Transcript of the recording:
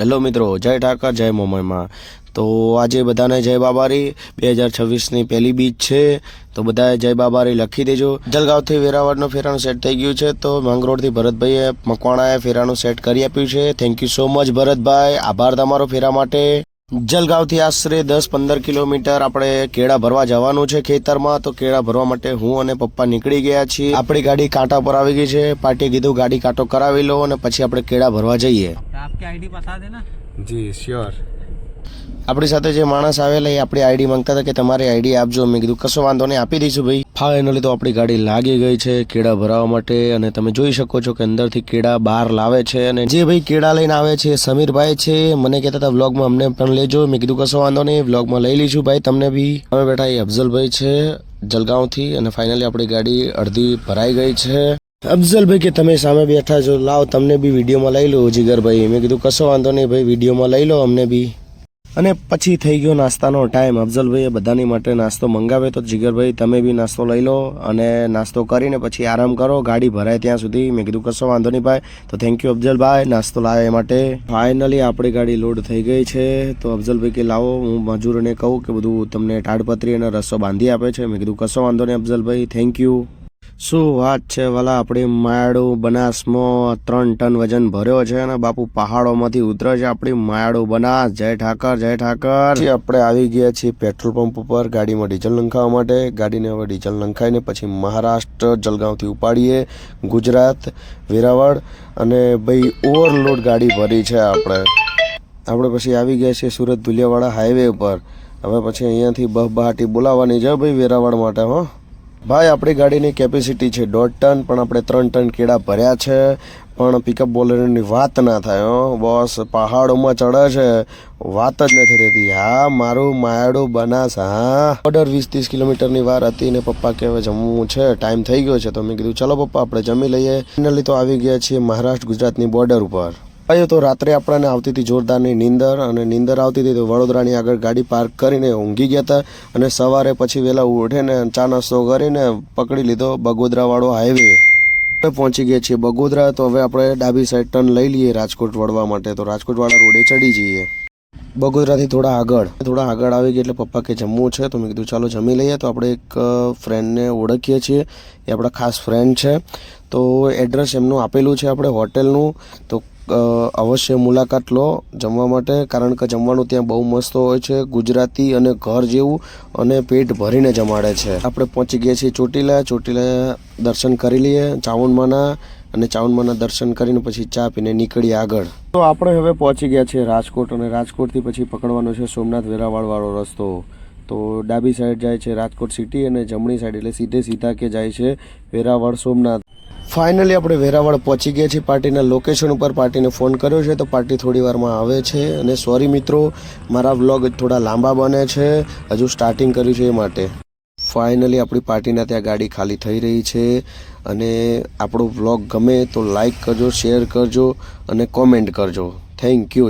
Hello મિત્રો, જય ઠાકર, જય મોમયમાં તો આજે બધાને જય બાબારી. બે હજાર છવ્વીસની પહેલી બીચ છે. તો બધાએ જય બાબારી લખી દેજો. જલગાંવથી વેરાવળનું ફેરાનું સેટ થઈ ગયું છે. તો માંગરોળથી ભરતભાઈએ મકવાણાએ ફેરાનું સેટ કરી આપ્યું છે. Thank you so much Bharatbhai. આભાર તમારો ફેરા માટે. જલગાંવથી આશરે દસ પંદર કિલોમીટર આપણે કેળા ભરવા જવાનું છે ખેતરમાં. તો કેળા ભરવા માટે હું અને પપ્પા નીકળી ગયા છીએ. આપણી ગાડી કાંટા પર આવી ગઈ છે. પાર્ટીએ કીધું ગાડી કાંટો કરાવી લો અને પછી આપણે કેળા ભરવા જઈએ. આપકી આઈડી બતા દેના. જી શ્યોર આપણી સાથે જે માણસ આવેલા એ આપણી આઈડી માંગતા હતા કે તમારી આઈડી આપજો. મેં કીધું, કશો વાંધો નહીં, આપી દઈશું ભાઈ. ફાઇનલી તો આપણી ગાડી લાગી ગઈ છે કેળા ભરાવા માટે અને તમે જોઈ શકો છો કે અંદરથી કેળા બહાર લાવે છે અને જે ભાઈ કેળા લઈને આવે છે સમીરભાઈ છે. મને કહેતા હતા, વ્લોગમાં અમને પણ લેજો. મેં કીધું, કશો વાંધો નહીં, વ્લોગમાં લઈ લઈશું ભાઈ તમને બી. અમે બેઠા એ અફઝલભાઈ છે, જલગાંવથી અને ફાઇનલી આપણી ગાડી અડધી ભરાઈ ગઈ છે. અફઝલભાઈ કે તમે સામે બેઠા છો, લાવ તમને બી વિડીયોમાં લઈ લો, જીગરભાઈ. મેં કીધું, કશો વાંધો નહીં ભાઈ, વિડીયોમાં લઈ લો અમને બી. અને પછી થઈ ગયો નાસ્તાનો ટાઈમ. અફઝલભાઈએ બધાની માટે નાસ્તો મંગાવે તો જીગરભાઈ, તમે બી નાસ્તો લઈ લો અને નાસ્તો કરીને પછી આરામ કરો. ગાડી ભરાય ત્યાં સુધી. મેં કીધું, કશો વાંધો નહીં ભાઈ. તો થેન્ક યુ અફઝલભાઈ. નાસ્તો લાવે એ માટે. ફાઇનલી આપણી ગાડી લોડ થઈ ગઈ છે. તો અફઝલભાઈ કે, લાવો, હું મજૂરોને કહું કે બધું તમને તાડપત્રી અને રસ્સો બાંધી આપે છે. મેં કીધું, કશો વાંધો નહીં અફઝલભાઈ. થેન્ક યુ શું વાત છે વાલા? આપણી માયાડું બનાસમાં ત્રણ ટન વજન ભર્યો છે અને બાપુ પહાડોમાંથી ઉતરે છે આપણી માયાડું બનાસ. જય ઠાકર જય ઠાકર. આપણે આવી ગયા છીએ પેટ્રોલ પંપ ઉપર ગાડીમાં ડીઝલ નંખાવા માટે. ગાડીને હવે ડીઝલ નંખાઈને પછી મહારાષ્ટ્ર જલગાંવથી ઉપાડીએ ગુજરાત, વેરાવળ અને ભાઈ ઓવરલોડ ગાડી ભરી છે આપણે. આપણે પછી આવી ગયા છીએ સુરત ધુલિયાવાડા હાઈવે ઉપર. હવે પછી અહીંયાથી બહબહાટી બોલાવવાની છે ભાઈ વેરાવળ માટે, હો. ભાઈ, આપણી ગાડીની કેપેસિટી છે દોઢ ટન, પણ આપણે ત્રણ ટન કેળા ભર્યા છે. પણ પિકઅપ બોલેરોની વાત ના થાય બોસ, પહાડોમાં ચડે છે. વાત જ નથી રહેતી. હા, મારું માયાડું બનાસ, હા. ઓર્ડર વીસ ત્રીસ કિલોમીટરની વાર હતી ને પપ્પા કે હવે જમવું છે ટાઈમ થઈ ગયો છે. તો મેં કીધું, ચલો પપ્પા, આપણે જમી લઈએ. ફાઇનલી તો આવી ગયા છીએ મહારાષ્ટ્ર ગુજરાતની બોર્ડર ઉપર. ભાઈ તો રાત્રે આપણને આવતી હતી જોરદારની નીંદર અને નીંદર આવતી હતી તો વડોદરાની આગળ ગાડી પાર્ક કરીને ઊંઘી ગયા હતા અને સવારે પછી વહેલા ઉઠીને ચા નાસ્તો કરીને પકડી લીધો બગોદરાવાળો હાઈવે પહોંચી ગયા છીએ બગોદરા, તો હવે આપણે ડાબી સાઈડ ટર્ન લઈ લઈએ રાજકોટ વળવા માટે. તો રાજકોટવાળા રોડે ચડી જઈએ. બગોદરાથી થોડા આગળ. થોડા આગળ આવી ગયા એટલે પપ્પા કે જમવું છે, તો મેં કીધું ચાલો જમી લઈએ. તો આપણે એક ફ્રેન્ડને ઓળખીએ છીએ. એ આપણા ખાસ ફ્રેન્ડ છે. તો એડ્રેસ એમનું આપેલું છે આપણે હોટેલનું તો અવશ્ય મુલાકાત લો જમવા માટે, કારણ કે જમવાનું ત્યાં બહુ મસ્ત હોય છે, ગુજરાતી અને ઘર જેવું અને પેટ ભરીને જમાડે છે. આપણે પહોંચી ગયા છીએ ચોટીલા ચોટીલા દર્શન કરી લઈએ ચાવણમાના અને ચાવણમાના દર્શન કરીને પછી ચા પીને નીકળીએ આગળ. તો આપણે હવે પહોંચી ગયા છીએ રાજકોટ અને રાજકોટથી પછી પકડવાનો છે સોમનાથ વેરાવાળવાળો રસ્તો. તો ડાબી સાઈડ જાય છે રાજકોટ સિટી અને જમણી સાઈડ એટલે સીધે સીધા કે જાય છે વેરાવળ સોમનાથ. ફાઇનલી આપણે વેરાવળ પહોંચી ગયા છીએ. પાર્ટીના લોકેશન ઉપર પાર્ટીને ફોન કર્યો છે. તો પાર્ટી થોડી વારમાં આવે છે. અને સોરી મિત્રો, મારા વ્લોગ થોડા લાંબા બને છે. હજુ સ્ટાર્ટિંગ કર્યું છે એ માટે. ફાઇનલી આપણી પાર્ટીના ત્યાં ગાડી ખાલી થઈ રહી છે. અને આપણો વ્લોગ ગમે તો લાઈક કરજો શેર કરજો અને કોમેન્ટ કરજો. Thank you